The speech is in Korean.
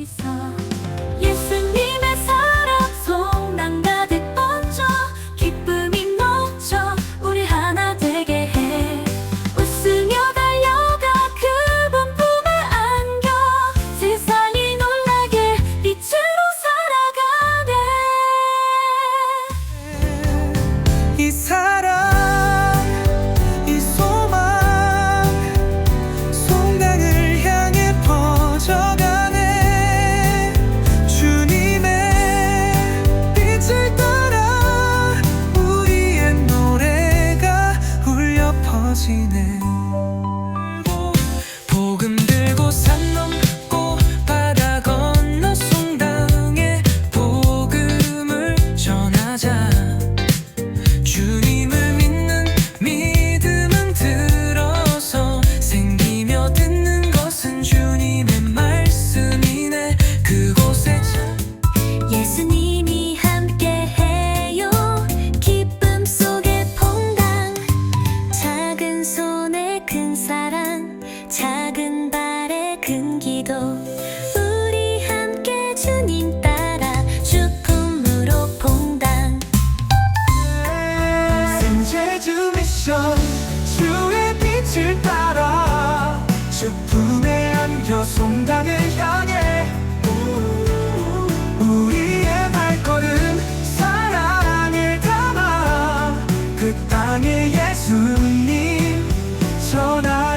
어디서 예수님의 사랑 송랑 가득 번져. 기쁨이 넘쳐 우리 하나 되게 해. 웃으며 달려가 그분 품에 안겨. 세상이 놀라게 빛으로 살아가네 see 작은 기도. 우리 함께 주님 따라 주품으로 봉당. 생제주 미션 주의 빛을 따라 주품에 안겨 송당을 향해. 우리의 발걸음 사랑을 담아 그 땅에 예수님 전하.